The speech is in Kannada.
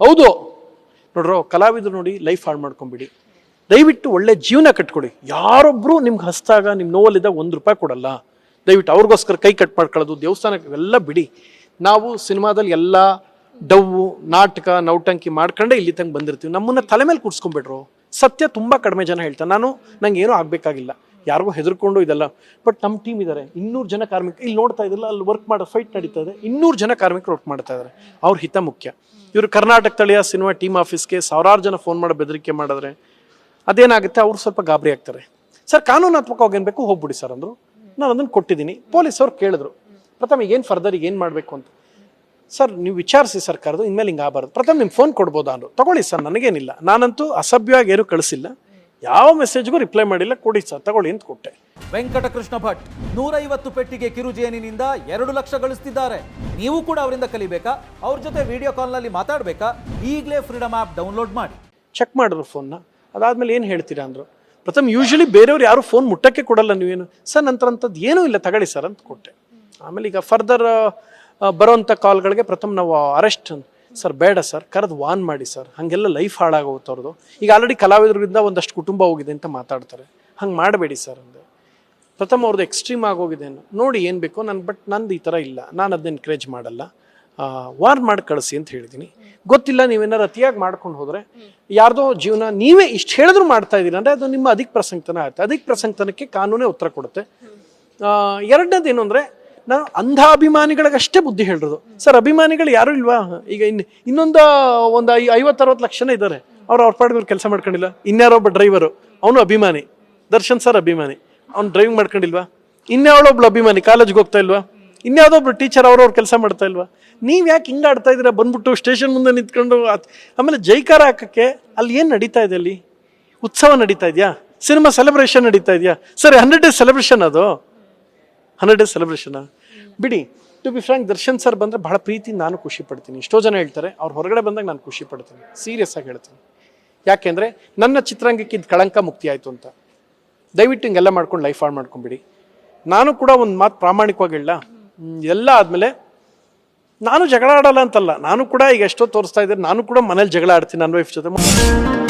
ಹೌದು. ನೋಡ್ರೋ, ಕಲಾವಿದರು ನೋಡಿ ಲೈಫ್ ಹಾಳು ಮಾಡ್ಕೊಂಬಿಡಿ. ದಯವಿಟ್ಟು ಒಳ್ಳೆ ಜೀವನ ಕಟ್ಕೊಡಿ. ಯಾರೊಬ್ರು ನಿಮ್ಗೆ ಹಸ್ತಾಗ ನಿಮ್ಮ ನೋವಲ್ಲಿದ್ದಾಗ ಒಂದು ರೂಪಾಯಿ ಕೊಡಲ್ಲ. ದಯವಿಟ್ಟು ಅವ್ರಿಗೋಸ್ಕರ ಕೈ ಕಟ್ ಮಾಡ್ಕೊಳ್ಳೋದು ದೇವಸ್ಥಾನಕ್ಕೆ ಎಲ್ಲ ಬಿಡಿ. ನಾವು ಸಿನಿಮಾದಲ್ಲಿ ಎಲ್ಲ ಡವ್ವು, ನಾಟಕ, ನೌಟಂಕಿ ಮಾಡ್ಕೊಂಡೆ ಇಲ್ಲಿ ತಂಗ ಬಂದಿರ್ತೀವಿ. ನಮ್ಮನ್ನ ತಲೆ ಮೇಲೆ ಕೂಡ್ಸ್ಕೊಂಬಿಟ್ರು ಸತ್ಯ ತುಂಬ ಕಡಿಮೆ ಜನ ಹೇಳ್ತಾರೆ. ನಾನು ನಂಗೆ ಏನೂ ಆಗಬೇಕಾಗಿಲ್ಲ. ಯಾರಿಗೂ ಹೆದರ್ಕೊಂಡು ಇದೆಲ್ಲ. ಬಟ್ ನಮ್ಮ ಟೀಮ್ ಇದ್ದಾರೆ ಇನ್ನೂರು ಜನ ಕಾರ್ಮಿಕ, ಇಲ್ಲಿ ನೋಡ್ತಾ ಇದ್ದಿಲ್ಲ ಅಲ್ಲಿ ವರ್ಕ್ ಮಾಡೋ ಫೈಟ್ ನಡೀತಾ ಇದೆ. ಇನ್ನೂರು ಜನ ಕಾರ್ಮಿಕರು ವರ್ಕ್ ಮಾಡ್ತಾ ಇದ್ದಾರೆ ಅವ್ರ ಹಿತ ಮುಖ್ಯ. ಇವರು ಕರ್ನಾಟಕ ತಳಿಯ ಸಿನಿಮಾ ಟೀಮ್ ಆಫೀಸ್ಗೆ ಸಾವಿರಾರು ಜನ ಫೋನ್ ಮಾಡೋ ಬೆದರಿಕೆ ಮಾಡಿದ್ರೆ ಅದೇನಾಗುತ್ತೆ? ಅವ್ರು ಸ್ವಲ್ಪ ಗಾಬರಿ ಆಗ್ತಾರೆ. ಸರ್ ಕಾನೂನಾತ್ಮಕವಾಗಿ ಏನು ಬೇಕು ಹೋಗ್ಬಿಡಿ ಸರ್ ಅಂದರು. ನಾನು ಅದನ್ನು ಕೊಟ್ಟಿದ್ದೀನಿ. ಪೊಲೀಸ್ ಅವ್ರು ಕೇಳಿದ್ರು. ಪ್ರಥಮ ಏನು ಫರ್ದರ್ ಏನು ಮಾಡಬೇಕು ಅಂತ. ಸರ್ ನೀವು ವಿಚಾರಿಸಿ ಸರ್ಕಾರದ ಇನ್ಮೇಲೆ ಹಿಂಗೆ ಆಗಬಾರ್ದು. ಪ್ರಥಮ ನಿಮ್ಮ ಫೋನ್ ಕೊಡ್ಬೋದಾ ಅಂದರು. ತಗೊಳ್ಳಿ ಸರ್ ನನಗೇನಿಲ್ಲ. ನಾನಂತೂ ಅಸಭ್ಯವಾಗಿ ಏನು ಕಳಿಸಿಲ್ಲ. ಯಾವ ಮೆಸೇಜ್ಗೂ ರಿಪ್ಲೈ ಮಾಡಿಲ್ಲ. ಕೊಡಿ ಸರ್ ತಗೊಳ್ಳಿ ಅಂತ ಕೊಟ್ಟೆ. ವೆಂಕಟಕೃಷ್ಣ ಭಟ್ ನೂರೈವತ್ತು ಪೆಟ್ಟಿಗೆ ಕಿರುಜೇನಿನಿಂದ ಎರಡು ಲಕ್ಷ ಗಳಿಸ್ತಿದ್ದಾರೆ. ನೀವು ಕೂಡ ಅವರಿಂದ ಕಲಿಬೇಕಾ? ಅವ್ರ ಜೊತೆ ವಿಡಿಯೋ ಕಾಲ್ನಲ್ಲಿ ಮಾತಾಡಬೇಕಾ? ಈಗಲೇ ಫ್ರೀಡಮ್ ಆ್ಯಪ್ ಡೌನ್ಲೋಡ್ ಮಾಡಿ. ಚೆಕ್ ಮಾಡಿದ್ರು ಫೋನ್ನ ಅದಾದ್ಮೇಲೆ ಏನು ಹೇಳ್ತೀರಾ ಅಂದರು ಪ್ರಥಮ ಯೂಶ್ವಲಿ ಬೇರೆಯವ್ರು ಯಾರು ಫೋನ್ ಮುಟ್ಟಕ್ಕೆ ಕೊಡಲ್ಲ ನೀವೇನು? ಸರ್ ನಂತರ ಅಂಥದ್ದು ಏನೂ ಇಲ್ಲ ತಗೊಳ್ಳಿ ಸರ್ ಅಂತ ಕೊಟ್ಟೆ. ಆಮೇಲೆ ಈಗ ಫರ್ದರ್ ಬರೋವಂಥ ಕಾಲ್ಗಳಿಗೆ ಪ್ರಥಮ ನಾವು ಅರೆಸ್ಟ್ ಸರ್, ಬೇಡ ಸರ್, ಕರೆದು ವಾನ್ ಮಾಡಿ ಸರ್, ಹಾಗೆಲ್ಲ ಲೈಫ್ ಹಾಳಾಗೋಗುತ್ತೆ ಅವ್ರದ್ದು. ಈಗ ಆಲ್ರೆಡಿ ಕಲಾವಿದರಿಂದ ಒಂದಷ್ಟು ಕುಟುಂಬ ಹೋಗಿದೆ ಅಂತ ಮಾತಾಡ್ತಾರೆ. ಹಂಗೆ ಮಾಡಬೇಡಿ ಸರ್ ಅಂದೆ. ಪ್ರಥಮ ಅವ್ರದ್ದು ಎಕ್ಸ್ಟ್ರೀಮ್ ಆಗೋಗಿದೆ. ನೋಡಿ ಏನು ಬೇಕೋ ನಾನು ಬಟ್ ನಂದು ಈ ಥರ ಇಲ್ಲ. ನಾನು ಅದನ್ನ ಎನ್ಕರೇಜ್ ಮಾಡಲ್ಲ. ವಾರ್ನ್ ಮಾಡಿ ಕಳಿಸಿ ಅಂತ ಹೇಳಿದ್ದೀನಿ ಗೊತ್ತಿಲ್ಲ ನೀವೇನಾರು ಅತಿಯಾಗಿ ಮಾಡ್ಕೊಂಡು ಹೋದರೆ ಯಾರ್ದೋ ಜೀವನ ನೀವೇ ಇಷ್ಟು ಹೇಳಿದ್ರು ಮಾಡ್ತಾ ಇದ್ದೀರಿ. ಅಂದರೆ ಅದು ನಿಮ್ಮ ಅಧಿಕ ಪ್ರಸಂಗತನ ಆಗುತ್ತೆ ಅಧಿಕ ಪ್ರಸಂಗತನಕ್ಕೆ ಕಾನೂನೇ ಉತ್ತರ ಕೊಡುತ್ತೆ. ಎರಡನೇದು ಏನು ಅಂದರೆ ನಾನು ಅಂಧ ಅಭಿಮಾನಿಗಳಿಗಷ್ಟೇ ಬುದ್ಧಿ ಹೇಳಿರೋದು. ಸರ್, ಅಭಿಮಾನಿಗಳು ಯಾರು ಇಲ್ವಾ? ಈಗ ಇನ್ನು ಇನ್ನೊಂದು ಒಂದು ಐ, ಐವತ್ತರವತ್ತು ಲಕ್ಷನೇ ಇದ್ದಾರೆ ಅವ್ರು ಅವ್ರ ಪಾಡಿಗೆ ಕೆಲಸ ಮಾಡ್ಕೊಂಡಿಲ್ಲ. ಇನ್ಯಾರೊಬ್ಬ ಡ್ರೈವರು ಅವನು ಅಭಿಮಾನಿ. ದರ್ಶನ್ ಸರ್ ಅಭಿಮಾನಿ. ಅವ್ನು ಡ್ರೈವಿಂಗ್ ಮಾಡ್ಕೊಂಡಿಲ್ವಾ? ಇನ್ಯಾವಳೊಬ್ಳು ಅಭಿಮಾನಿ ಕಾಲೇಜ್ಗೆ ಹೋಗ್ತಾ ಇಲ್ವಾ? ಇನ್ಯಾವುದೊಬ್ರು ಟೀಚರ್ ಅವ್ರವ್ರು ಕೆಲಸ ಮಾಡ್ತಾ ಇಲ್ವಾ? ನೀವು ಯಾಕೆ ಹಿಂಗೆ ಆಡ್ತಾ ಇದ್ದೀರಾ? ಬಂದ್ಬಿಟ್ಟು ಸ್ಟೇಷನ್ ಮುಂದೆ ನಿಂತ್ಕೊಂಡು ಆಮೇಲೆ ಜೈಕಾರ ಹಾಕಕ್ಕೆ ಅಲ್ಲಿ ಏನು ನಡೀತಾ ಇದೆ ಅಲ್ಲಿ? ಉತ್ಸವ ನಡೀತಾ ಇದೆಯಾ? ಸಿನಿಮಾ ಸೆಲೆಬ್ರೇಷನ್ ನಡೀತಾ ಇದೆಯಾ? ಸರಿ ಹಂಡ್ರೆಡ್ ಡೇಸ್ ಸೆಲೆಬ್ರೇಷನ್ ಅದು. ಹಂಡ್ರೆಡ್ ಡೇಸ್ ಸೆಲೆಬ್ರೇಷನ್ ಬಿಡಿ to be frank Darshan sir ಬಂದರೆ ಬಹಳ ಪ್ರೀತಿ ನಾನು ಖುಷಿ ಪಡ್ತೀನಿ. ಎಷ್ಟೋ ಜನ ಹೇಳ್ತಾರೆ, ಅವ್ರು ಹೊರಗಡೆ ಬಂದಾಗ ನಾನು ಖುಷಿ ಪಡ್ತೀನಿ. ಸೀರಿಯಸ್ ಆಗಿ ಹೇಳ್ತೀನಿ. ಯಾಕೆಂದರೆ ನನ್ನ ಚಿತ್ರರಂಗಕ್ಕೆ ಇದು ಕಳಂಕ ಮುಕ್ತಿ ಆಯಿತು ಅಂತ. ದಯವಿಟ್ಟು ಹಿಂಗೆಲ್ಲ ಮಾಡ್ಕೊಂಡು ಲೈಫ್ ಹಾಳು ಮಾಡ್ಕೊಂಬಿಡಿ ನಾನು ಕೂಡ ಒಂದು ಮಾತು ಪ್ರಾಮಾಣಿಕವಾಗಿ ಎಲ್ಲ ಆದಮೇಲೆ ನಾನು ಜಗಳ ಆಡಲ್ಲ ಅಂತಲ್ಲ. ನಾನು ಕೂಡ ಈಗ ಎಷ್ಟೋ ತೋರಿಸ್ತಾ ಇದ್ದಾರೆ ನಾನು ಕೂಡ ಮನೇಲಿ ಜಗಳ ಆಡ್ತೀನಿ ನನ್ನ ವೈಫ್ ಜೊತೆ.